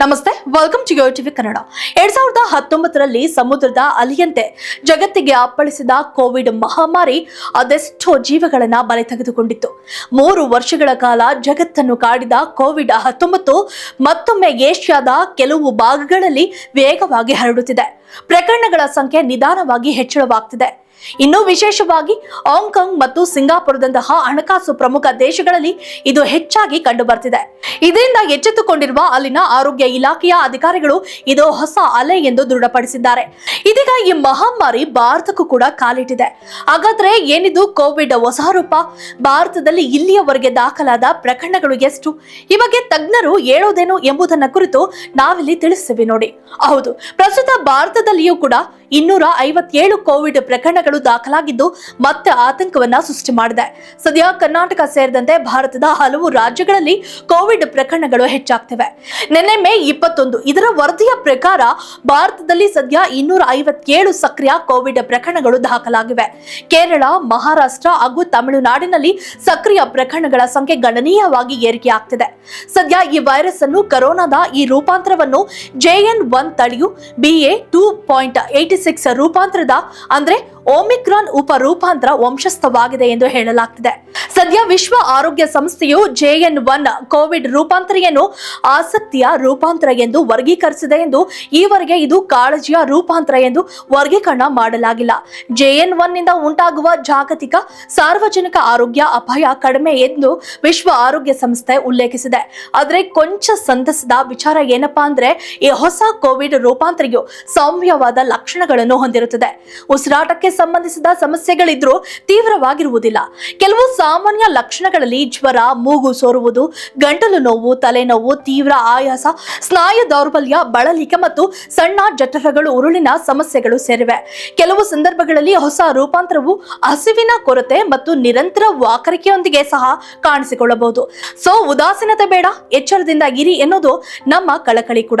ನಮಸ್ತೆ welcome to TV Kannada ಎರಡ್ ಸಾವಿರದ ಹತ್ತೊಂಬತ್ತರಲ್ಲಿ ಸಮುದ್ರದ ಅಲಿಯಂತೆ ಜಗತ್ತಿಗೆ ಅಪ್ಪಳಿಸಿದ ಕೋವಿಡ್ ಮಹಾಮಾರಿ ಅದೆಷ್ಟೋ ಜೀವಗಳನ್ನ ಬಲೆ ತೆಗೆದುಕೊಂಡಿತ್ತು ಮೂರು ವರ್ಷಗಳ ಕಾಲ ಜಗತ್ತನ್ನು ಕಾಡಿದ ಕೋವಿಡ್ ಹತ್ತೊಂಬತ್ತು ಮತ್ತೊಮ್ಮೆ ಏಷ್ಯಾದ ಕೆಲವು ಭಾಗಗಳಲ್ಲಿ ವೇಗವಾಗಿ ಹರಡುತ್ತಿದೆ. ಪ್ರಕರಣಗಳ ಸಂಖ್ಯೆ ನಿಧಾನವಾಗಿ ಹೆಚ್ಚಳವಾಗ್ತಿದೆ. ಇನ್ನು ವಿಶೇಷವಾಗಿ ಹಾಂಗ್ಕಾಂಗ್ ಮತ್ತು ಸಿಂಗಾಪುರದಂತಹ ಹಣಕಾಸು ಪ್ರಮುಖ ದೇಶಗಳಲ್ಲಿ ಇದು ಹೆಚ್ಚಾಗಿ ಕಂಡು ಬರ್ತಿದೆ ಇದರಿಂದ ಎಚ್ಚೆತ್ತುಕೊಂಡಿರುವ ಅಲ್ಲಿನ ಆರೋಗ್ಯ ಇಲಾಖೆಯ ಅಧಿಕಾರಿಗಳು ಇದು ಹೊಸ ಅಲೆ ಎಂದು ದೃಢಪಡಿಸಿದ್ದಾರೆ. ಇದೀಗ ಈ ಮಹಾಮಾರಿ ಭಾರತಕ್ಕೂ ಕೂಡ ಕಾಲಿಟ್ಟಿದೆ. ಹಾಗಾದ್ರೆ ಏನಿದು ಕೋವಿಡ್ ಹೊಸ ರೂಪ ಭಾರತದಲ್ಲಿ ಇಲ್ಲಿಯವರೆಗೆ ದಾಖಲಾದ ಪ್ರಕರಣಗಳು ಎಷ್ಟು? ಈ ಬಗ್ಗೆ ತಜ್ಞರು ಹೇಳೋದೇನು ಎಂಬುದನ್ನ ಕುರಿತು ನಾವಿಲ್ಲಿ ತಿಳಿಸ್ತೀವಿ ನೋಡಿ. ಹೌದು, ಪ್ರಸ್ತುತ ಭಾರತದಲ್ಲಿಯೂ ಕೂಡ ಇನ್ನೂರ ಐವತ್ತೇಳು ಕೋವಿಡ್ ಪ್ರಕರಣಗಳು ದಾಖಲಾಗಿದ್ದು ಮತ್ತೆ ಆತಂಕವನ್ನ ಸೃಷ್ಟಿ ಮಾಡಿದೆ. ಸದ್ಯ ಕರ್ನಾಟಕ ಸೇರಿದಂತೆ ಭಾರತದ ಹಲವು ರಾಜ್ಯಗಳಲ್ಲಿ ಕೋವಿಡ್ ಪ್ರಕರಣಗಳು ಹೆಚ್ಚಾಗ್ತಿವೆ. ನಿನ್ನೆ ಮೇ ಇಪ್ಪತ್ತೊಂದು ಇದರ ವರದಿಯ ಪ್ರಕಾರ ಭಾರತದಲ್ಲಿ ಸದ್ಯ ಇನ್ನೂರ ಐವತ್ತೇಳು ಸಕ್ರಿಯ ಕೋವಿಡ್ ಪ್ರಕರಣಗಳು ದಾಖಲಾಗಿವೆ. ಕೇರಳ, ಮಹಾರಾಷ್ಟ್ರ ಹಾಗೂ ತಮಿಳುನಾಡಿನಲ್ಲಿ ಸಕ್ರಿಯ ಪ್ರಕರಣಗಳ ಸಂಖ್ಯೆ ಗಣನೀಯವಾಗಿ ಏರಿಕೆಯಾಗ್ತಿದೆ. ಸದ್ಯ ಈ ವೈರಸ್ ಅನ್ನು ಕರೋನಾದ ಈ ರೂಪಾಂತರವನ್ನು ಜೆಎನ್ ಒನ್ ತಳಿಯು BA two point eighty six ರೂಪಾಂತರದ ಅಂದ್ರೆ ಓಮಿಕ್ರಾನ್ ಉಪ ರೂಪಾಂತರ ವಂಶಸ್ಥವಾಗಿದೆ ಎಂದು ಹೇಳಲಾಗ್ತಿದೆ. ಸದ್ಯ ವಿಶ್ವ ಆರೋಗ್ಯ ಸಂಸ್ಥೆಯು ಜೆಎನ್ ಒನ್ ಕೋವಿಡ್ ರೂಪಾಂತರಿಯನ್ನು ಆಸಕ್ತಿಯ ರೂಪಾಂತರ ಎಂದು ವರ್ಗೀಕರಿಸಿದೆ ಎಂದು ಈವರೆಗೆ ಇದು ಕಾಳಜಿಯ ರೂಪಾಂತರ ಎಂದು ವರ್ಗೀಕರಣ ಮಾಡಲಾಗಿಲ್ಲ. ಜೆಎನ್ ಒನ್ನಿಂದ ಉಂಟಾಗುವ ಜಾಗತಿಕ ಸಾರ್ವಜನಿಕ ಆರೋಗ್ಯ ಅಪಾಯ ಕಡಿಮೆ ಎಂದು ವಿಶ್ವ ಆರೋಗ್ಯ ಸಂಸ್ಥೆ ಉಲ್ಲೇಖಿಸಿದೆ. ಆದರೆ ಕೊಂಚ ಸಂತಸದ ವಿಚಾರ ಏನಪ್ಪಾ ಅಂದ್ರೆ, ಈ ಹೊಸ ಕೋವಿಡ್ ರೂಪಾಂತರಿಯು ಸೌಮ್ಯವಾದ ಲಕ್ಷಣಗಳನ್ನು ಹೊಂದಿರುತ್ತದೆ. ಉಸಿರಾಟಕ್ಕೆ ಸಂಬಂಧಿಸಿದ ಸಮಸ್ಯೆಗಳಿದ್ರೂ ತೀವ್ರವಾಗಿರುವುದಿಲ್ಲ. ಕೆಲವು ಸಾಮಾನ್ಯ ಲಕ್ಷಣಗಳಲ್ಲಿ ಜ್ವರ, ಮೂಗು ಸೋರುವುದು, ಗಂಟಲು ನೋವು, ತಲೆನೋವು, ತೀವ್ರ ಆಯಾಸ, ಸ್ನಾಯು ದೌರ್ಬಲ್ಯ, ಬಳಲಿಕೆ ಮತ್ತು ಸಣ್ಣ ಜಠರಗಳು, ಉರುಳಿನ ಸಮಸ್ಯೆಗಳು ಸೇರಿವೆ. ಕೆಲವು ಸಂದರ್ಭಗಳಲ್ಲಿ ಹೊಸ ರೂಪಾಂತರವು ಹಸಿವಿನ ಕೊರತೆ ಮತ್ತು ನಿರಂತರ ವಾಕರಿಕೆಯೊಂದಿಗೆ ಸಹ ಕಾಣಿಸಿಕೊಳ್ಳಬಹುದು. ಸೊ, ಉದಾಸೀನತೆ ಬೇಡ, ಎಚ್ಚರದಿಂದ ಇರಿ ಎನ್ನುವುದು ನಮ್ಮ ಕಳಕಳಿ ಕೂಡ.